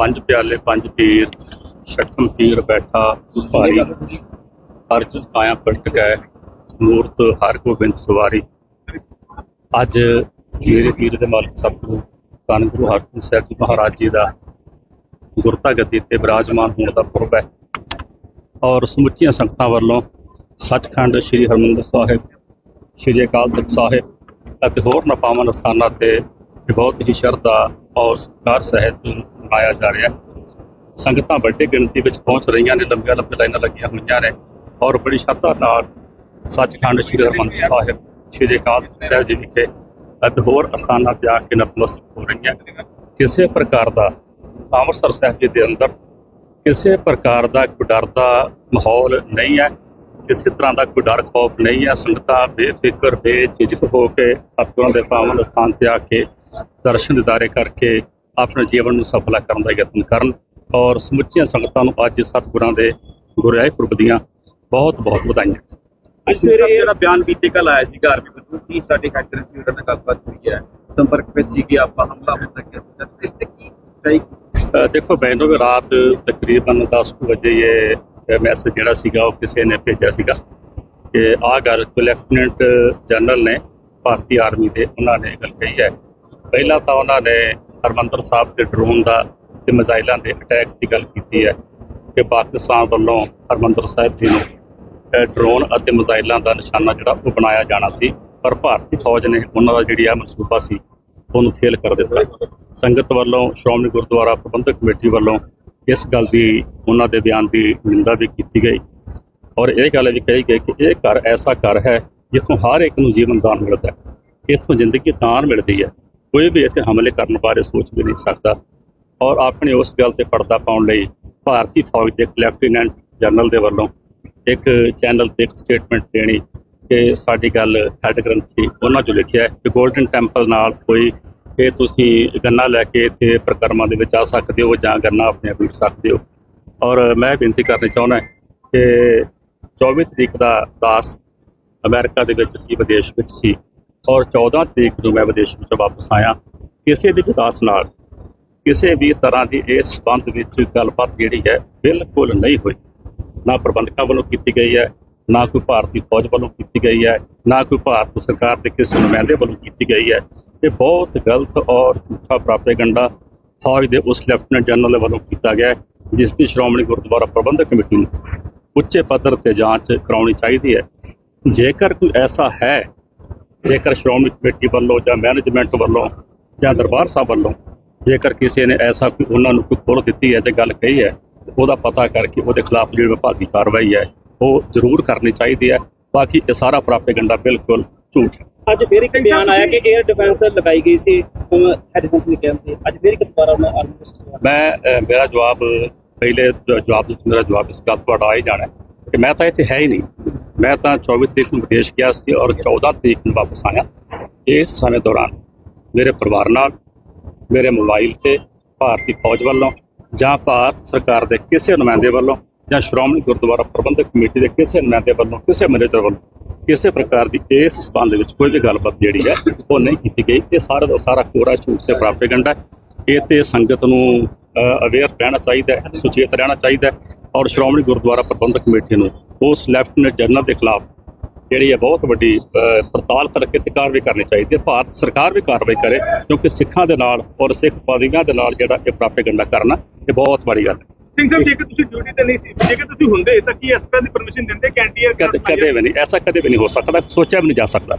ਪੰਜ ਪਿਆਲੇ, ਪੰਜ ਪੀਰ ਛਟਮ ਪੀਰ ਬੈਠਾ ਭਾਰੀ ਅਰਜ ਆਇਆ ਪਲਟ ਗਏ, ਮੂਰਤ ਹਰ ਗੋਬਿੰਦ ਸਵਾਰੀ। ਅੱਜ ਮੇਰੇ ਪੀਰ ਦੇ ਮਾਲਕ ਸਤਿਗੁਰੂ ਧੰਨ ਗੁਰੂ ਹਰਗੋਬਿੰਦ ਸਾਹਿਬ ਜੀ ਮਹਾਰਾਜ ਜੀ ਦਾ ਗੁਰਤਾ ਗੱਦੀ ਤੇ ਬਿਰਾਜਮਾਨ ਹੋਣ ਦਾ ਪੁਰਬ ਹੈ। ਔਰ ਸਮੁੱਚੀਆਂ ਸੰਗਤਾਂ ਵੱਲੋਂ ਸੱਚਖੰਡ ਸ੍ਰੀ ਹਰਮੰਦਰ ਸਾਹਿਬ, ਸ੍ਰੀ ਅਕਾਲ ਤਖਤ ਸਾਹਿਬ ਅਤੇ ਹੋਰ ਨਪਾਵਨ ਸਥਾਨਾਂ ਤੇ ਬਹੁਤ ਹੀ ਸ਼ਰਧਾ ਔਰ ਸਤਿਕਾਰ ਸਹਿਤ ਮਨਾਇਆ ਜਾ ਰਿਹਾ ਸੰਗਤਾਂ ਵੱਡੀ ਗਿਣਤੀ ਵਿੱਚ ਪਹੁੰਚ ਰਹੀਆਂ ਨੇ, ਲੰਬੀਆਂ ਲੰਬੀਆਂ ਲਾਈਨਾਂ ਲੱਗੀਆਂ ਹੋਈਆਂ ਨੇ ਔਰ ਬੜੀ ਸ਼ਰਧਾ ਨਾਲ ਸੱਚਖੰਡ ਸ੍ਰੀ ਹਰਿਮੰਦਰ ਸਾਹਿਬ, ਸ੍ਰੀ ਅਕਾਲ ਸਾਹਿਬ ਜੀ ਵਿਖੇ ਅਤੇ ਹੋਰ ਅਸਥਾਨਾਂ ਤੇ ਆ ਕੇ ਨਤਮਸਤਕ ਹੋ ਰਹੀਆਂ। ਕਿਸੇ ਪ੍ਰਕਾਰ ਦਾ ਅੰਮ੍ਰਿਤਸਰ ਸਾਹਿਬ ਜੀ ਦੇ ਅੰਦਰ ਕਿਸੇ ਪ੍ਰਕਾਰ ਦਾ ਕੋਈ ਡਰ ਦਾ ਮਾਹੌਲ ਨਹੀਂ ਹੈ, ਕਿਸੇ ਤਰ੍ਹਾਂ ਦਾ ਕੋਈ ਡਰ ਖੌਫ ਨਹੀਂ ਹੈ। ਸੰਗਤਾਂ ਬੇਫਿਕਰ, ਬੇਝਿਜਕ ਹੋ ਕੇ ਸਤਿਗੁਰਾਂ ਦੇ ਪਾਵਨ ਸਥਾਨ ਤੇ ਆ ਕੇ ਦਰਸ਼ਨ ਦਿਦਾਰੇ ਕਰਕੇ ਆਪਣੇ ਜੀਵਨ ਨੂੰ ਸਫਲਾ ਕਰਨ ਦਾ ਯਤਨ ਕਰਨ ਔਰ ਸਮੁੱਚੀਆਂ ਸੰਗਤਾਂ ਨੂੰ ਅੱਜ ਸਤਿਗੁਰਾਂ ਦੇ ਗੁਰਿਆਏ ਪੁਰਬ ਦੀਆਂ ਬਹੁਤ ਬਹੁਤ ਵਧਾਈਆਂ। ਅੱਜ ਸਵੇਰੇ ਜਿਹੜਾ ਬਿਆਨ ਬੀਤੇ ਕੱਲ ਆਇਆ ਸੀ ਘਰ ਵਿੱਚ ਕੀ ਸਾਡੇ ਫੈਕਟਰੀ ਦੀ ਉਹਨਾਂ ਨਾਲ ਗੱਲਬਾਤ ਹੋਈ ਹੈ? ਸੰਪਰਕ ਵਿੱਚ ਸੀ ਕਿ ਆਪਾਂ ਹਮਲਾ ਹੋ ਸਕਿਆ ਸੀ। ਇਸ ਤੇ ਕੀ ਦੇਖੋ ਮੈਨੂੰ ਵੀ ਰਾਤ ਤਕਰੀਬਨ 10 ਕੁ ਵਜੇ ਇਹ ਮੈਸੇਜ ਜਿਹੜਾ ਸੀਗਾ ਉਹ ਕਿਸੇ ਨੇ ਭੇਜਿਆ ਸੀਗਾ ਕਿ ਆਹ ਗੱਲ ਲੈਫਟੀਨੈਂਟ ਜਨਰਲ ਨੇ ਭਾਰਤੀ ਆਰਮੀ ਦੇ ਉਹਨਾਂ ਨੇ ਗੱਲ ਕਹੀ ਹੈ। ਪਹਿਲਾਂ ਤਾਂ ਉਹਨਾਂ ਨੇ ਹਰਮੰਦਰ ਸਾਹਿਬ ਦੇ ਡਰੋਨ ਦਾ ਤੇ ਮਿਜ਼ਾਈਲਾਂ ਦੇ ਅਟੈਕ ਦੀ ਗੱਲ ਕੀਤੀ ਹੈ ਕਿ ਪਾਕਿਸਤਾਨ ਵੱਲੋਂ ਹਰਮੰਦਰ ਸਾਹਿਬ ਜੀ ਨੂੰ ਡਰੋਨ ਅਤੇ ਮਿਜ਼ਾਈਲਾਂ ਦਾ ਨਿਸ਼ਾਨਾ ਜਿਹੜਾ ਉਹ ਬਣਾਇਆ ਜਾਣਾ ਸੀ, ਪਰ ਭਾਰਤੀ ਫੌਜ ਨੇ ਉਹਨਾਂ ਦਾ ਜਿਹੜੀ ਆ ਮਨਸੂਬਾ ਸੀ, ਉਹਨੂੰ ਫੇਲ ਕਰ ਦਿੱਤਾ। ਸੰਗਤ ਵੱਲੋਂ ਸ਼੍ਰੋਮਣੀ ਗੁਰਦੁਆਰਾ ਪ੍ਰਬੰਧਕ ਕਮੇਟੀ ਵੱਲੋਂ ਇਸ ਗੱਲ ਦੀ ਉਹਨਾਂ ਦੇ ਬਿਆਨ ਦੀ ਨਿੰਦਾ ਵੀ ਕੀਤੀ ਗਈ। ਔਰ ਇਹ ਗੱਲ ਵੀ ਕਹੀ ਗਈ ਕਿ ਇਹ ਘਰ ਐਸਾ ਘਰ ਹੈ ਜਿੱਥੋਂ ਹਰ ਇੱਕ ਨੂੰ ਜੀਵਨ ਦਾਨ ਮਿਲਦਾ ਹੈ। ਇੱਥੋਂ ਜ਼ਿੰਦਗੀ ਦਾਨ ਮਿਲਦੀ ਹੈ। ਕੋਈ ਵੀ ਇੱਥੇ ਹਮਲੇ ਕਰਨ ਬਾਰੇ ਸੋਚ ਵੀ ਨਹੀਂ ਸਕਦਾ। ਔਰ ਆਪਣੀ ਉਸ ਗੱਲ ਤੇ ਪਰਦਾ ਪਾਉਣ ਲਈ ਭਾਰਤੀ ਫੌਜ ਦੇ ਲੈਫਟੀਨੈਂਟ ਜਨਰਲ ਦੇ ਵੱਲੋਂ ਇੱਕ ਚੈਨਲ ਤੇ ਇੱਕ ਸਟੇਟਮੈਂਟ ਦੇਣੀ ਕਿ ਸਾਡੀ ਗੱਲ ਹੈਡ ਗ੍ਰੰਥੀ ਉਹਨਾਂ 'ਚੋਂ ਲਿਖਿਆ ਹੈ ਕਿ 골ਡਨ ਟੈਂਪਲ ਨਾਲ ਕੋਈ ਕਿ ਤੁਸੀਂ ਗੰਨਾ ਲੈ ਕੇ ਇੱਥੇ ਪ੍ਰਕਰਮਾਂ ਦੇ ਵਿੱਚ ਆ ਸਕਦੇ ਹੋ ਜਾਂ ਗੰਨਾ ਆਪਣੇ ਆਪ ਵਿਕ ਸਕਦੇ ਹੋ। ਔਰ ਮੈਂ ਬੇਨਤੀ ਕਰਨੀ ਚਾਹੁੰਦਾ ਕਿ 24 ਤਰੀਕ ਦਾ ਦਾਸ ਅਮਰੀਕਾ ਦੇ ਵਿੱਚ ਸੀ, ਵਿਦੇਸ਼ ਵਿੱਚ ਸੀ। ਔਰ 14 ਤਰੀਕ ਨੂੰ ਮੈਂ ਵਿਦੇਸ਼ ਵਿੱਚੋਂ ਵਾਪਸ ਆਇਆ, ਕਿਸੇ ਵੀ ਵਿਕਾਸ ਨਾਲ, ਕਿਸੇ ਵੀ ਤਰ੍ਹਾਂ ਦੀ ਇਸ ਸੰਬੰਧ ਵਿੱਚ ਗੱਲਬਾਤ ਜਿਹੜੀ ਹੈ ਬਿਲਕੁਲ ਨਹੀਂ ਹੋਈ। ਨਾ ਪ੍ਰਬੰਧਕਾਂ ਵੱਲੋਂ ਕੀਤੀ ਗਈ ਹੈ, ਨਾ ਕੋਈ ਭਾਰਤੀ ਫੌਜ ਵੱਲੋਂ ਕੀਤੀ ਗਈ ਹੈ, ਨਾ ਕੋਈ ਭਾਰਤ ਸਰਕਾਰ ਦੇ ਕਿਸੇ ਨੁਮਾਇੰਦੇ ਵੱਲੋਂ ਕੀਤੀ ਗਈ ਹੈ। ਇਹ ਬਹੁਤ ਗਲਤ ਔਰ ਝੂਠਾ ਪ੍ਰਾਪੇਗੰਡਾ ਫੌਜ ਦੇ ਉਸ ਲੈਫਟੀਨੈਂਟ ਜਨਰਲ ਵੱਲੋਂ ਕੀਤਾ ਗਿਆ, ਜਿਸ ਦੀ ਸ਼੍ਰੋਮਣੀ ਗੁਰਦੁਆਰਾ ਪ੍ਰਬੰਧਕ ਕਮੇਟੀ ਨੂੰ ਉੱਚੇ ਪੱਧਰ ਤੇ ਜਾਂਚ ਕਰਾਉਣੀ ਚਾਹੀਦੀ ਹੈ। ਜੇਕਰ ਕੋਈ ਐਸਾ ਹੈ ਜੇਕਰ ਸ਼੍ਰੋਮਣੀ ਕਮੇਟੀ ਵੱਲੋਂ ਜਾਂ ਮੈਨੇਜਮੈਂਟ ਵੱਲੋਂ ਜਾਂ ਦਰਬਾਰ ਸਾਹਿਬ ਵੱਲੋਂ ਜੇਕਰ ਕਿਸੇ ਨੇ ਐਸਾ ਕੋਈ ਉਹਨਾਂ ਨੂੰ ਕੋਈ ਖੋਲ ਦਿੱਤੀ ਹੈ ਤੇ ਗੱਲ ਕਹੀ ਹੈ ਉਹਦਾ ਪਤਾ ਕਰਕੇ ਉਹਦੇ ਖਿਲਾਫ ਜਿਹੜੀ ਵਿਭਾਗੀ ਕਾਰਵਾਈ ਹੈ ਉਹ ਜ਼ਰੂਰ ਕਰਨੀ ਚਾਹੀਦੀ ਹੈ। ਬਾਕੀ ਇਹ ਸਾਰਾ ਪ੍ਰਾਪੇਗੰਡਾ ਬਿਲਕੁਲ ਝੂਠ ਹੈ। ਅੱਜ ਫਿਰ ਇੱਕ ਬਿਆਨ ਆਇਆ ਕਿ 에ਅਰ ਡਿਫੈਂਸ ਲਗਾਈ ਗਈ ਸੀ ਅੱਜ ਫਿਰ ਇੱਕ ਦੁਬਾਰਾ ਉਹਨਾਂ ਆਰਮੀ ਮੈਂ ਮੇਰਾ ਜਵਾਬ ਪਹਿਲੇ ਜਵਾਬ ਮੇਰਾ ਜਵਾਬ ਇਸ ਗੱਲ ਤੁਹਾਡਾ ਆ ਹੀ ਜਾਣਾ ਕਿ ਮੈਂ ਤਾਂ ਇੱਥੇ ਹੈ ਹੀ ਨਹੀਂ। ਮੈਂ ਤਾਂ 24 ਤਰੀਕ ਨੂੰ ਵਿਦੇਸ਼ ਗਿਆ ਸੀ ਔਰ 14 ਤਰੀਕ ਨੂੰ ਵਾਪਸ ਆਇਆ ਇਸ ਸਮੇਂ ਦੌਰਾਨ ਮੇਰੇ ਪਰਿਵਾਰ ਨਾਲ, ਮੇਰੇ ਮੋਬਾਈਲ ਤੇ ਭਾਰਤੀ ਫੌਜ ਵੱਲੋਂ ਜਾਂ ਭਾਰਤ ਸਰਕਾਰ ਦੇ ਕਿਸੇ ਨੁਮਾਇੰਦੇ ਵੱਲੋਂ ਜਾਂ ਸ਼੍ਰੋਮਣੀ ਗੁਰਦੁਆਰਾ ਪ੍ਰਬੰਧਕ ਕਮੇਟੀ ਦੇ ਕਿਸੇ ਨੁਮਾਇੰਦੇ ਵੱਲੋਂ, ਕਿਸੇ ਮੈਨੇਜਰ ਵੱਲੋਂ ਕਿਸੇ ਪ੍ਰਕਾਰ ਦੀ ਇਸ ਸੰਬੰਧ ਵਿੱਚ ਕੋਈ ਵੀ ਗੱਲਬਾਤ ਜਿਹੜੀ ਹੈ ਉਹ ਨਹੀਂ ਕੀਤੀ ਗਈ। ਇਹ ਸਾਰਾ ਦਾ ਸਾਰਾ ਕੋਰਾ ਝੂਠ ਤੇ ਪ੍ਰਾਪੇਗੰਡਾ ਹੈ। ਇਹ ਤੇ ਸੰਗਤ ਨੂੰ ਅਵੇਅਰ ਰਹਿਣਾ ਚਾਹੀਦਾ ਹੈ, ਸੁਚੇਤ ਰਹਿਣਾ ਚਾਹੀਦਾ ਹੈ ਔਰ ਸ਼੍ਰੋਮਣੀ ਗੁਰਦੁਆਰਾ ਪ੍ਰਬੰਧਕ ਕਮੇਟੀ ਨੂੰ ਉਸ ਲੈਫਟੀਨੈਂਟ ਜਨਰਲ ਦੇ ਖਿਲਾਫ ਜਿਹੜੀ ਹੈ ਬਹੁਤ ਵੱਡੀ ਪੜਤਾਲ ਕਰਕੇ ਤੇ ਕਾਰਵਾਈ ਕਰਨੀ ਚਾਹੀਦੀ ਹੈ। ਭਾਰਤ ਸਰਕਾਰ ਵੀ ਕਾਰਵਾਈ ਕਰੇ ਕਿਉਂਕਿ ਸਿੱਖਾਂ ਦੇ ਨਾਲ ਔਰ ਸਿੱਖ ਪਾਦੀਗਾਂ ਦੇ ਨਾਲ ਜਿਹੜਾ ਇਹ ਪ੍ਰਾਪੇਗੰਡਾ ਕਰਨਾ ਇਹ ਬਹੁਤ ਬੜੀ ਗੱਲ ਹੈ। ਸਿੰਘ ਸਾਹਿਬ ਜੇਕਰ ਤੁਸੀਂ ਡਿਊਟੀ ਤੇ ਨਹੀਂ ਸੀ ਜੇਕਰ ਤੁਸੀਂ ਹੁੰਦੇ ਤਾਂ ਕੀ ਇਸ ਤਰ੍ਹਾਂ ਦੀ ਪਰਮਿਸ਼ਨ ਦਿੰਦੇ? ਕੈਂਟੀਅਰ ਕਦੇ ਵੀ ਨਹੀਂ ਐਸਾ ਕਦੇ ਵੀ ਨਹੀਂ ਹੋ ਸਕਦਾ ਸੋਚਿਆ ਵੀ ਨਹੀਂ ਜਾ ਸਕਦਾ।